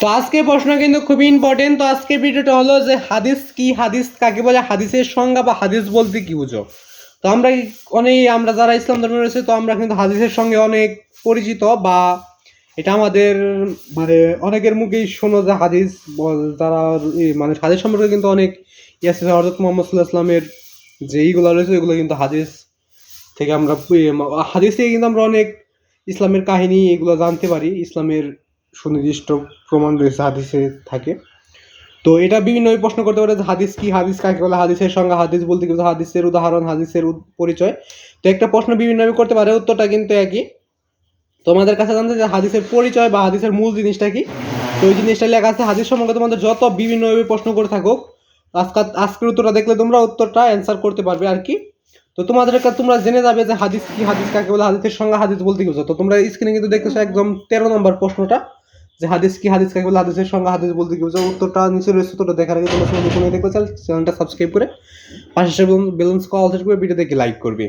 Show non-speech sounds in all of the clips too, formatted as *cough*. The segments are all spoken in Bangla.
তো আজকে প্রশ্ন কিন্তু খুবই ইম্পর্টেন্ট তো আজকের ভিডিওটা হলো যে হাদিস কি? হাদিস কাকে বলে? হাদিসের সংজ্ঞা বা হাদিস বলতে কি বুঝো? তো আমরা অনেক আমরা যারা ইসলাম ধর্মে রয়েছে, তো আমরা কিন্তু হাদিসের সঙ্গে অনেক পরিচিত বা এটা আমাদের মানে অনেকের মুখেই শোনো যে হাদিস যারা মানে হাদিস সম্পর্কে কিন্তু অনেক ইয়াসির হজরত মোহাম্মদ সাল্লাহ ইসলামের যে এইগুলো রয়েছে এগুলো কিন্তু হাদিস থেকে আমরা হাদিস থেকে কিন্তু আমরা অনেক ইসলামের কাহিনী এগুলো জানতে পারি। ইসলামের সুনির্দিষ্ট প্রমাণ রয়েছে, হাদিসে থাকে। তো এটা বিভিন্নভাবে প্রশ্ন করতে পারে হাদিস কি, হাদিস কাকে বলে, হাদিসের সঙ্গে হাদিস বলতে কি হাদিসের উদাহরণ, হাদিসের পরিচয়। তো একটা প্রশ্ন বিভিন্নভাবে করতে পারে, উত্তরটা কিন্তু একই। তোমাদের কাছে জানতে যে হাদিসের পরিচয় বা হাদিসের মূল জিনিসটা কি? তো ওই জিনিসটা লেখা আছে, হাদিস সম্পর্কে তোমাদের যত বিভিন্নভাবে প্রশ্ন করে থাকুক, আজকাল আজকের উত্তরটা দেখলে তোমরা উত্তরটা অ্যান্সার করতে পারবে আর কি। তো তোমাদের তোমরা জেনে যাবে যে হাদিস কি, হাদিস কাকে বলে, হাদিসের সঙ্গে হাদিস বলতে কি? তো তোমরা স্ক্রিনে কিন্তু দেখতেছো একদম তেরো নম্বর প্রশ্নটা। যে হাদিস কি হাদিস কাকে বলে, হাদিসের সঙ্গে হাদিস বলতে কি বোঝায়? উত্তরটা নিচে রয়েছে, উত্তরটা দেখার আগে তোমরা সবাই কোনো চাও চ্যানেলটা সাবস্ক্রাইব করে পাশে বেলুন্স কল সেট করে ভিডিও দেখে লাইক করবে।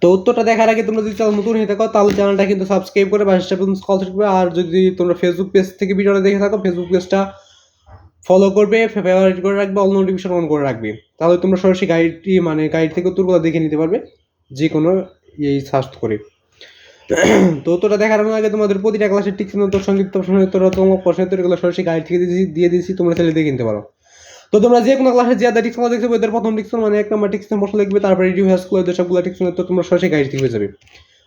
তো উত্তরটা দেখার আগে তোমরা যদি চ্যানেল নতুন হয়ে থাকো, তাহলে চ্যানেলটা কিন্তু সাবস্ক্রাইব করে পাশে বেলুন্স কল করবে। আর যদি তোমরা ফেসবুক পেজ থেকে ভিডিওটা দেখে থাকো ফেসবুক পেজটা ফলো করবে ফেভারিট করে রাখবে অল নোটিফিকেশন অন করে রাখবে। তাহলে তোমরা সরাসরি গাইডটি মানে গাইড থেকে উত্তরগুলো দেখে নিতে পারবে যে কোনো এই সার্চ করে। *clears throat* তো উত্তরটা দেখার আগে তোমাদের প্রতিটা ক্লাসের টিক্স উত্তর সংক্ষিপ্ত তোমার প্রশ্ন, উত্তর এগুলো সরাসরি গাইড থেকে দিয়ে দিয়েছি, তোমরা চাইলে দেখে নিতে পারো। তো তোমরা যে কোনো ক্লাসে যে টিক্স দেখছ ওদের প্রথম টিক্স মানে এক নম্বর টিক্স প্রশ্ন লিখবে, তারপরে হ্যাস করে সবগুলো টিক্স উত্তর তোমরা সরাসরি গাইড থেকে যাবে।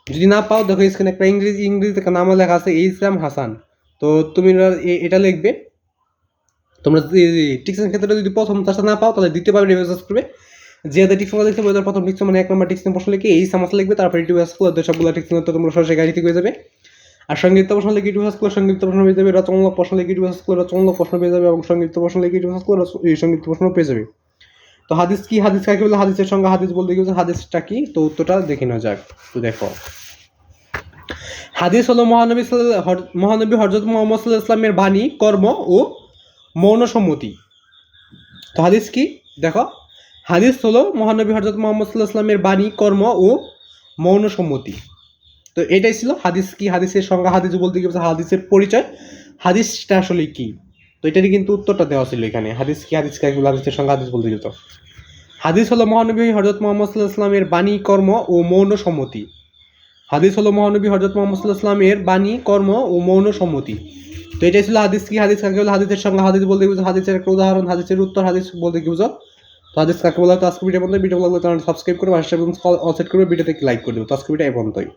যদি না পাও, দেখো স্ক্রিনে একটা ইংরেজি একটা নাম লেখা আছে, ইসলাম হাসান। তো তুমি এটা লিখবে। তোমরা টিক্সের ক্ষেত্রে যদি প্রথম চাষটা না পাও, তাহলে দ্বিতীয় পাবে রিভার্স করবে। যে যাদের টিক্স দেখতে প্রথম টিক্স মানে এক নম্বর প্রশ্ন সবগুলো তো তোমরা সরাসরি গাড়ি থেকে পেয়ে যাবে। আর প্রশ্ন লিখে প্রশ্ন পেয়ে যাবে প্রশ্ন লিখে প্রশ্ন পেয়ে যাবে এবং প্রশ্ন লিখে প্রশ্ন পেয়ে যাবে। তো হাদিস কি, হাদিস কাকে বলে? হাদিসের সঙ্গে হাদিস বলতে গেছে হাদিসটা কি? তো উত্তরটা দেখে নেওয়া যাক। তো দেখো। হাদিস হলো মহানবী মহানবী হজরত মোহাম্মদ সাল্লাহ ইসলামের বাণী, কর্ম ও মৌন সম্মতি তো হাদিস কি? দেখো। হাদিস হলো মহানবী হজরত মোহাম্মদ সাল্লাহ বাণী, কর্ম ও মৌন সম্মতি। তো এটাই ছিল হাদিস কি, হাদিসের সংজ্ঞা, হাদিস বলতে কি হাদিসের পরিচয়। হাদিসটা আসলে কি? তো এটারই কিন্তু উত্তরটা দেওয়া ছিল এখানে, হাদিস কি, হাদিস বলে? হাদিসের সংজ্ঞা, হাদিস বলতে যেত হাদিস হলো মহানবী হজরত মোহাম্মদ সাল্লাহ বাণী, কর্ম ও মৌন সম্মতি। হাদিস হলো মহানবী হজরত মোহাম্মদ সাল্লাহ বাণী, কর্ম ও মৌন সম্মতি। তো এটাই ছিল হাদিস কি, হাদিস কাকে হাদিসের সঙ্গে হাদিস বলতে বুঝো হাদিসের একটা উদাহরণ, হাদিসের উত্তর, হাদিস বলতে কি বুঝো তো আজ কাকে বলা তো আজকে ভিডিও বন্ধ ভিডিও লাগলে চ্যানেল সাবস্ক্রাইব করে পাশে অল সেট করে ভিডিওতে লাইক করে দেবো। তো আজকে ভিডিও এই পর্যন্তই।